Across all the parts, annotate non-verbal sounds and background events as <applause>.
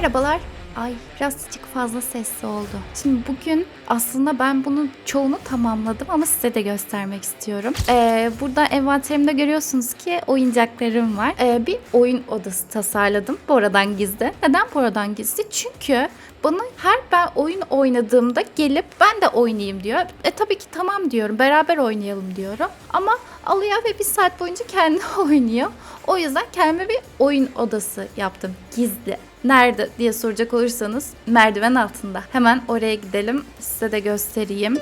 Merhabalar. Ay birazcık fazla sesli oldu. Şimdi bugün aslında ben bunun çoğunu tamamladım ama size de göstermek istiyorum. Ee, burada envanterimde görüyorsunuz ki oyuncaklarım var. Ee, bir oyun odası tasarladım. Bora'dan gizli. Neden Bora'dan gizli? Çünkü bana her ben oyun oynadığımda gelip ben de oynayayım diyor. E tabii ki tamam diyorum. Beraber oynayalım diyorum. Ama alıyor ve bir saat boyunca kendi <laughs> oynuyor. O yüzden kendime bir oyun odası yaptım. Gizli. Nerede diye soracak olursanız merdiven altında. Hemen oraya gidelim. Size de göstereyim.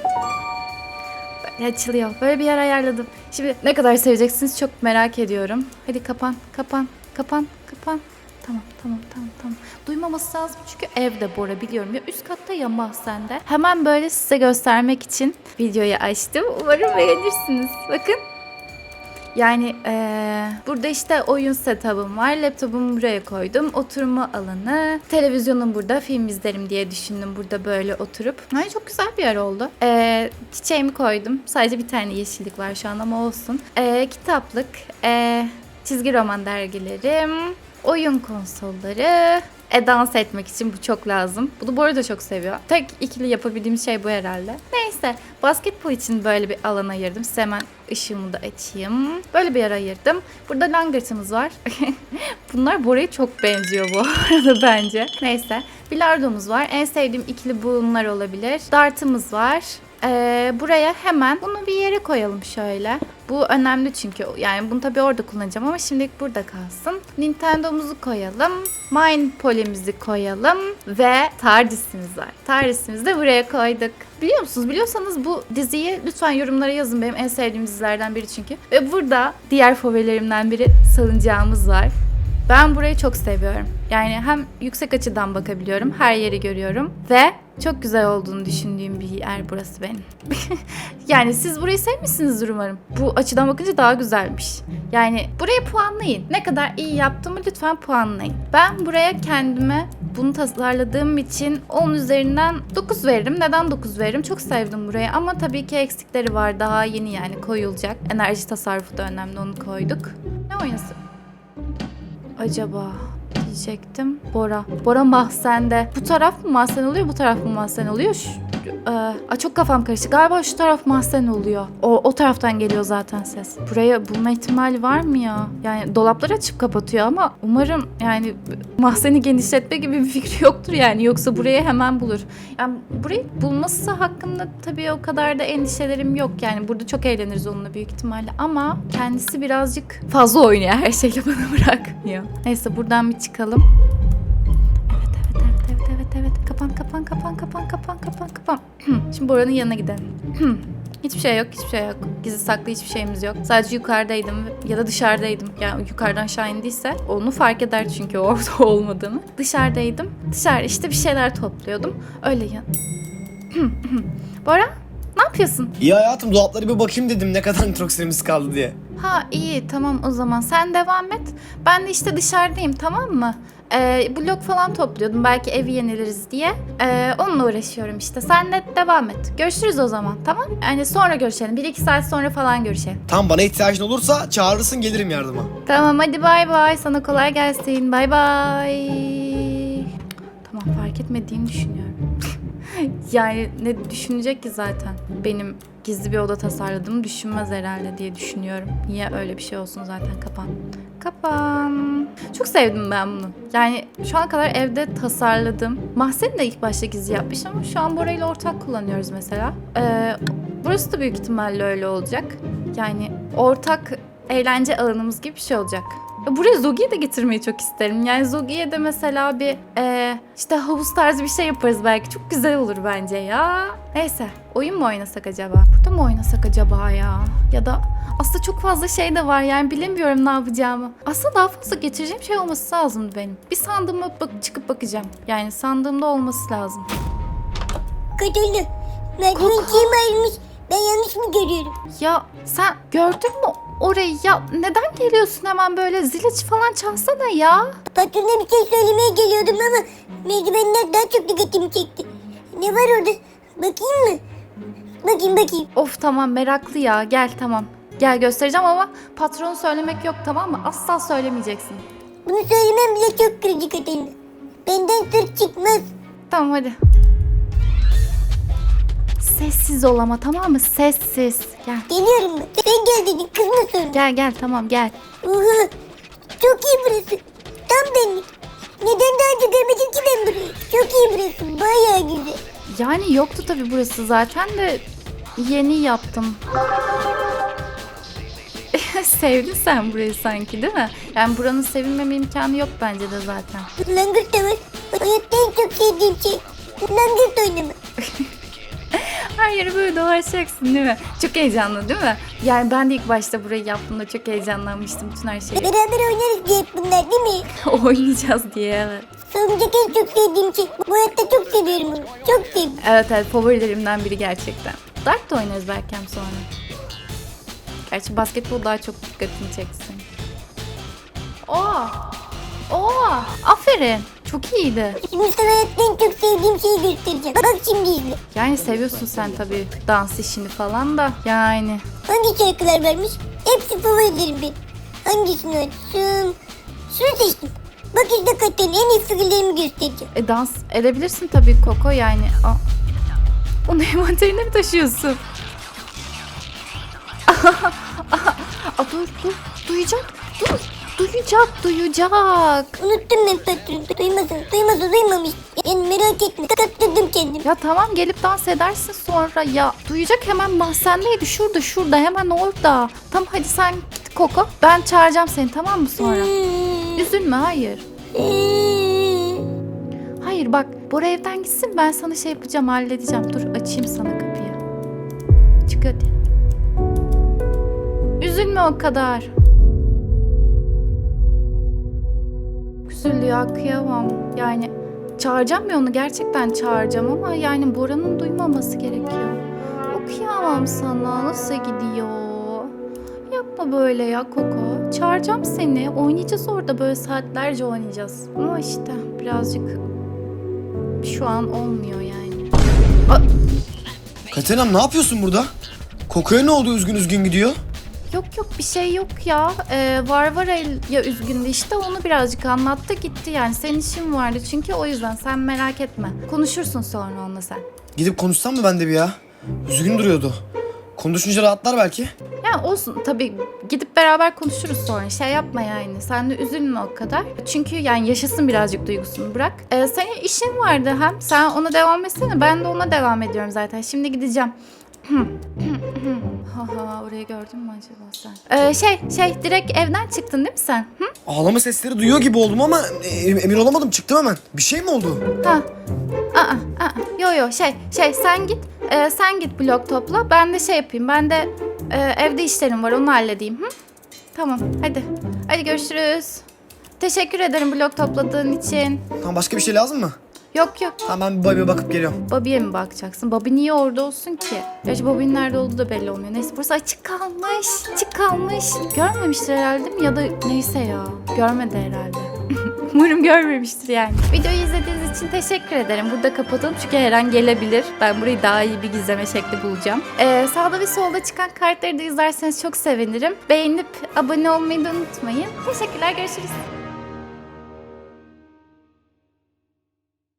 Böyle açılıyor. Böyle bir yer ayarladım. Şimdi ne kadar seveceksiniz çok merak ediyorum. Hadi kapan, kapan, kapan, kapan. Tamam, tamam, tamam, tamam. Duymaması lazım çünkü evde Bora biliyorum. Ya üst katta ya mahzende. Hemen böyle size göstermek için videoyu açtım. Umarım beğenirsiniz. Bakın. Yani eee, burada işte oyun setup'ım var. Laptopumu buraya koydum. Oturma alanı. Televizyonum burada. Film izlerim diye düşündüm burada böyle oturup. Ay çok güzel bir yer oldu. Eee, çiçeğimi koydum. Sadece bir tane yeşillik var şu an ama olsun. Eee, kitaplık. Eee, çizgi roman dergilerim. Oyun konsolları. E dans etmek için bu çok lazım. Bunu bu arada çok seviyor. Tek ikili yapabildiğim şey bu herhalde. Neyse basketbol için böyle bir alan ayırdım. Size hemen ışığımı da açayım. Böyle bir yer ayırdım. Burada langırtımız var. <laughs> Bunlar Bora'ya çok benziyor bu <laughs> arada bence. Neyse. Bilardomuz var. En sevdiğim ikili bunlar olabilir. Dartımız var. Ee, buraya hemen bunu bir yere koyalım şöyle. Bu önemli çünkü yani bunu tabii orada kullanacağım ama şimdilik burada kalsın. Nintendo'muzu koyalım. Minepole'mizi koyalım ve TARDIS'imiz var. TARDIS'imizi de buraya koyduk. Biliyor musunuz? Biliyorsanız bu diziyi lütfen yorumlara yazın. Benim en sevdiğim dizilerden biri çünkü. Ve burada diğer favorilerimden biri salıncağımız var. Ben burayı çok seviyorum. Yani hem yüksek açıdan bakabiliyorum, her yeri görüyorum ve çok güzel olduğunu düşündüğüm bir yer burası benim. <laughs> yani siz burayı sevmişsinizdir umarım. Bu açıdan bakınca daha güzelmiş. Yani buraya puanlayın. Ne kadar iyi yaptığımı lütfen puanlayın. Ben buraya kendime bunu tasarladığım için 10 üzerinden 9 veririm. Neden 9 veririm? Çok sevdim burayı ama tabii ki eksikleri var. Daha yeni yani koyulacak. Enerji tasarrufu da önemli onu koyduk. Ne oynasın? acaba diyecektim. Bora. Bora mahzende. Bu taraf mı mahzen oluyor, bu taraf mı mahzen oluyor? Şu, e, aa, çok kafam karıştı. Galiba şu taraf mahzen oluyor. O, o taraftan geliyor zaten ses. Buraya bulma ihtimali var mı ya? Yani dolapları açıp kapatıyor ama umarım yani mahzeni genişletme gibi bir fikri yoktur yani. Yoksa burayı hemen bulur. Yani burayı bulması hakkında tabii o kadar da endişelerim yok. Yani burada çok eğleniriz onunla büyük ihtimalle. Ama kendisi birazcık fazla oynuyor. Her şeyle bana <laughs> bırakmıyor. Neyse buradan bir çıkalım. Kapan kapan kapan kapan kapan kapan. <clears throat> Şimdi Bora'nın yanına gidelim. <clears throat> Hiçbir şey yok, hiçbir şey yok. Gizli saklı hiçbir şeyimiz yok. Sadece yukarıdaydım ya da dışarıdaydım. Yani yukarıdan aşağı indiyse onu fark eder çünkü <laughs> orada olmadığını. Dışarıdaydım. Dışarı işte bir şeyler topluyordum. Öyle yan. <clears throat> Bora, ne yapıyorsun? İyi hayatım dolaplara bir bakayım dedim ne kadar <laughs> nitroksinimiz kaldı diye. Ha iyi tamam o zaman sen devam et. Ben de işte dışarıdayım tamam mı? Ee, blok falan topluyordum belki evi yeniliriz diye. Ee, onunla uğraşıyorum işte. Sen de devam et. Görüşürüz o zaman tamam? Yani sonra görüşelim. 1-2 saat sonra falan görüşelim. Tam bana ihtiyacın olursa çağırırsın gelirim yardıma. Tamam hadi bay bay. Sana kolay gelsin. Bay bay. Tamam fark etmediğini düşünüyorum. <laughs> yani ne düşünecek ki zaten? Benim gizli bir oda tasarladığımı düşünmez herhalde diye düşünüyorum. Niye öyle bir şey olsun zaten kapan. Kapan. Çok sevdim ben bunu. Yani şu ana kadar evde tasarladım. Mahzeni de ilk başta gizli yapmış ama şu an Bora ile ortak kullanıyoruz mesela. Ee, burası da büyük ihtimalle öyle olacak. Yani ortak eğlence alanımız gibi bir şey olacak. Ya Buraya Zogi'yi de getirmeyi çok isterim. Yani Zogi'ye de mesela bir e, işte havuz tarzı bir şey yaparız belki. Çok güzel olur bence ya. Neyse oyun mu oynasak acaba? Burada mı oynasak acaba ya? Ya da aslında çok fazla şey de var yani bilemiyorum ne yapacağımı. Aslında daha fazla getireceğim şey olması lazımdı benim. Bir sandığıma bak çıkıp bakacağım. Yani sandığımda olması lazım. Kadını. Merdiven kim? Ben yanlış mı görüyorum? Ya sen gördün mü orayı? Ya neden geliyorsun hemen böyle ziliç falan çalsana ya? Patrona bir şey söylemeye geliyordum ama merdivenler daha çok dikkatimi çekti. Ne var orada? Bakayım mı? Bakayım bakayım. Of tamam meraklı ya gel tamam. Gel göstereceğim ama patronu söylemek yok tamam mı? Asla söylemeyeceksin. Bunu söylemem bile çok kırıcı kadını. Benden sır çıkmaz. Tamam hadi. Sessiz ol ama tamam mı? Sessiz. Gel. Geliyorum ben. Sen gel dedin kızma sonra. Gel gel tamam gel. Oha. Çok iyi burası. Tam benlik. Neden daha önce görmedim ki ben burayı? Çok iyi burası. Bayağı güzel. Yani yoktu tabii burası zaten de yeni yaptım. <laughs> Sevdin sen burayı sanki değil mi? Yani buranın sevilmeme imkanı yok bence de zaten. Langırt da var. Hayatta en çok sevdiğim şey. Langırt oynamak. <laughs> Her yere böyle dolaşacaksın değil mi? Çok heyecanlı değil mi? Yani ben de ilk başta burayı yaptığımda çok heyecanlanmıştım bütün her şeyi. Beraber oynarız diye hep bunlar değil mi? <laughs> Oynayacağız diye evet. Salıncak en çok sevdiğim şey. Bu hayatta çok seviyorum onu. Çok sevdim. Evet evet favorilerimden biri gerçekten. Dart da oynarız belki hem sonra. Gerçi basketbol daha çok dikkatini çeksin. Oo! Oo! Aferin. Çok iyiydi. Hayatta en çok sevdiğim şeyi göstereceğim. Bak şimdi izle. Yani seviyorsun sen tabii dans işini falan da. Yani Hangi şarkılar varmış? Hepsi favorilerim benim. Hangisini açsın? Şunu seçtim. Bak işte Kater'in en iyi figürlerimi göstereceğim. e, dans edebilirsin tabii Koko yani. Aa, onu <laughs> envanterine mi taşıyorsun? <laughs> Aa, dur dur duyacak dur duyacak duyacak. Unuttum ben patronu. Duymaz o, duymamış. Yani merak etme. Kaptırdım kendimi. Ya tamam gelip dans edersin sonra ya. Duyacak hemen mahzendeydi şurada şurada hemen orada. Tamam hadi sen git Koko. Ben çağıracağım seni tamam mı sonra? Hmm. Üzülme hayır. Hmm. Hayır bak Bora evden gitsin ben sana şey yapacağım halledeceğim. Dur açayım sana kapıyı. Çık hadi. Üzülme o kadar. Üzüldü ya kıyamam. Yani çağıracağım ya onu gerçekten çağıracağım ama yani Bora'nın duymaması gerekiyor. Okuyamam sana nasıl gidiyor? Yapma böyle ya Koko. Çağıracağım seni. Oynayacağız orada böyle saatlerce oynayacağız. Ama işte birazcık şu an olmuyor yani. Katerina ne yapıyorsun burada? Koko'ya ne oldu üzgün üzgün gidiyor? Yok yok bir şey yok ya. Ee, var var el ya üzgündü işte onu birazcık anlattı gitti yani. Senin işin vardı çünkü o yüzden sen merak etme. Konuşursun sonra onunla sen. Gidip konuşsam mı ben de bir ya? Üzgün duruyordu. Konuşunca rahatlar belki. Yani olsun tabii gidip beraber konuşuruz sonra şey yapma yani. Sen de üzülme o kadar. Çünkü yani yaşasın birazcık duygusunu bırak. Ee, senin işin vardı hem sen ona devam etsene ben de ona devam ediyorum zaten. Şimdi gideceğim. <clears throat> Haha orayı gördün mü acaba sen? Ee, şey şey direkt evden çıktın değil mi sen? Hı? Ağlama sesleri duyuyor gibi oldum ama e, emin olamadım çıktım hemen. Bir şey mi oldu? Ha. Aa, aa. Yo yo şey şey sen git. Ee, sen git blok topla. Ben de şey yapayım. Ben de e, evde işlerim var. Onu halledeyim. Hı? Tamam. Hadi. Hadi görüşürüz. Teşekkür ederim blok topladığın için. Tamam başka bir şey lazım mı? Yok yok. Tamam ben bir Bobby'e bakıp geliyorum. Bobby'ye mi bakacaksın? Bobby niye orada olsun ki? Gerçi Bobby'nin nerede olduğu da belli olmuyor. Neyse burası açık kalmış. Açık kalmış. Görmemiştir herhalde mi? Ya da neyse ya. Görmedi herhalde. <laughs> Umarım görmemiştir yani. Videoyu izlediğiniz için teşekkür ederim. Burada kapatalım çünkü her an gelebilir. Ben burayı daha iyi bir gizleme şekli bulacağım. Ee, sağda ve solda çıkan kartları da izlerseniz çok sevinirim. Beğenip abone olmayı da unutmayın. Teşekkürler. Görüşürüz.